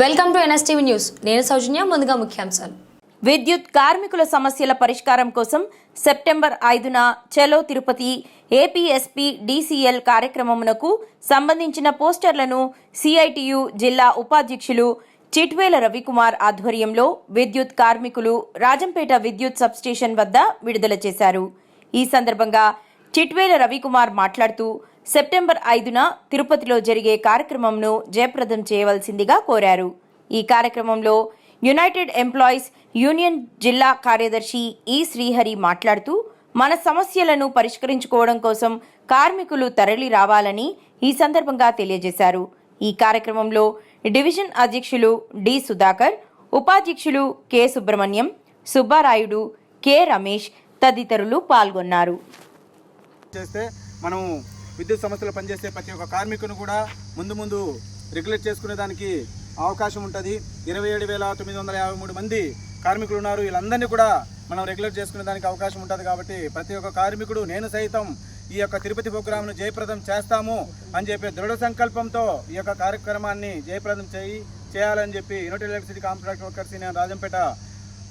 Welcome to NSTV news. నేను సౌజన్య ముందుగా ముఖ్యాంశాలు. విద్యుత్ కార్మికుల సమస్యల పరిష్కారం కోసం సెప్టెంబర్ ఐదున చలో తిరుపతి ఏపీఎస్పీ డీసీఎల్ కార్యక్రమమునకు సంబంధించిన పోస్టర్లను సిఐటియు జిల్లా ఉపాధ్యక్షులు చిట్వేల రవికుమార్ ఆధ్వర్యంలో విద్యుత్ కార్మికులు రాజంపేట విద్యుత్ సబ్స్టేషన్ వద్ద విడుదల చేశారు. ఈ సందర్భంగా చిట్వేల రవికుమార్ మాట్లాడుతూ సెప్టెంబర్ ఐదున తిరుపతిలో జరిగే కార్యక్రమంను జయప్రదం చేయవలసిందిగా కోరారు. ఈ కార్యక్రమంలో యునైటెడ్ ఎంప్లాయీస్ యూనియన్ జిల్లా కార్యదర్శి ఈ శ్రీహరి మాట్లాడుతూ మన సమస్యలను పరిష్కరించుకోవడం కోసం కార్మికులు తరలి రావాలని ఈ సందర్భంగా తెలియజేశారు. ఈ కార్యక్రమంలో డివిజన్ అధ్యక్షులు డి సుధాకర్ ఉపాధ్యక్షులు కె సుబ్రహ్మణ్యం సుబ్బారాయుడు కె రమేష్ తదితరులు పాల్గొన్నారు. చేస్తే మనము విద్యుత్ సంస్థలు పనిచేసే ప్రతి ఒక్క కార్మికుని కూడా ముందు ముందు రెగ్యులేట్ చేసుకునే దానికి అవకాశం ఉంటుంది. ఇరవై ఏడు వేల తొమ్మిది వందల యాభై మూడు మంది కార్మికులు ఉన్నారు. వీళ్ళందరినీ కూడా మనం రెగ్యులేట్ చేసుకునే దానికి అవకాశం ఉంటుంది కాబట్టి ప్రతి ఒక్క కార్మికుడు నేను సైతం ఈ యొక్క తిరుపతి ప్రోగ్రాంను జయప్రదం చేస్తాము అని చెప్పి దృఢ సంకల్పంతో ఈ యొక్క కార్యక్రమాన్ని జయప్రదం చేయి చేయాలని చెప్పి యునైటెడ్ ఎలక్ట్రిసిటీ కాంట్రాక్ట్ వర్కర్స్ నేను రాజంపేట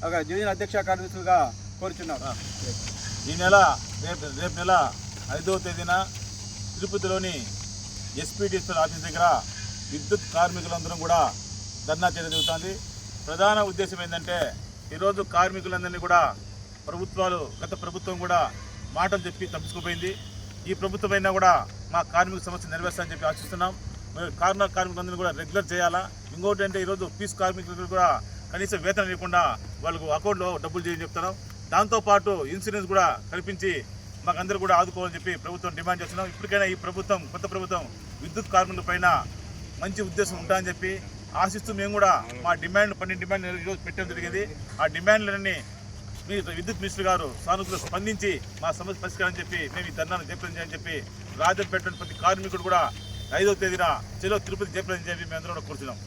ఒక డివిజన్ అధ్యక్ష కార్యదర్శులుగా కోరుచున్నాను ఈ నెల రేపు రేపు నెల ఐదవ తేదీన తిరుపతిలోని ఎస్పీడీసీ ఆఫీస్ దగ్గర విద్యుత్ కార్మికులందరం కూడా ధర్నా చేయడం జరుగుతుంది. ప్రధాన ఉద్దేశం ఏంటంటే ఈరోజు కార్మికులందరినీ కూడా ప్రభుత్వాలు గత ప్రభుత్వం కూడా మాటలు చెప్పి తప్పించుకుపోయింది. ఈ ప్రభుత్వం కూడా మా కార్మిక సమస్య నెరవేర్చాలని చెప్పి ఆశిస్తున్నాం. మరి కార్మిక కార్మికులందరినీ కూడా రెగ్యులర్ చేయాలా? ఇంకోటి అంటే ఈరోజు పీస్ కార్మికులకు కూడా కనీసం వేతనం ఇవ్వకుండా వాళ్ళకు అకౌంట్లో డబ్బులు చేయని చెప్తున్నాం. దాంతోపాటు ఇన్సూరెన్స్ కూడా కల్పించి మాకందరూ కూడా ఆదుకోవాలని చెప్పి ప్రభుత్వం డిమాండ్ చేస్తున్నాం. ఇప్పటికైనా ఈ ప్రభుత్వం కొత్త ప్రభుత్వం విద్యుత్ కార్మికుల పైన మంచి ఉద్దేశం ఉంటాయని చెప్పి ఆశిస్తూ మేము కూడా మా డిమాండ్ పన్నెండు డిమాండ్ ఈరోజు పెట్టడం జరిగింది. ఆ డిమాండ్లన్నీ మీ విద్యుత్ మినిస్టర్ గారు సానుకూల స్పందించి మా సమస్య పరిష్కారం చెప్పి మేము ఈ ధర్నాను జయప్రదం చెప్పి రాజపేట ప్రతి కార్మికుడు కూడా ఐదవ తేదీన చెలో తిరుపతి జయప్రదం చెప్పి మేము అందరం కూడా కూర్చున్నాం.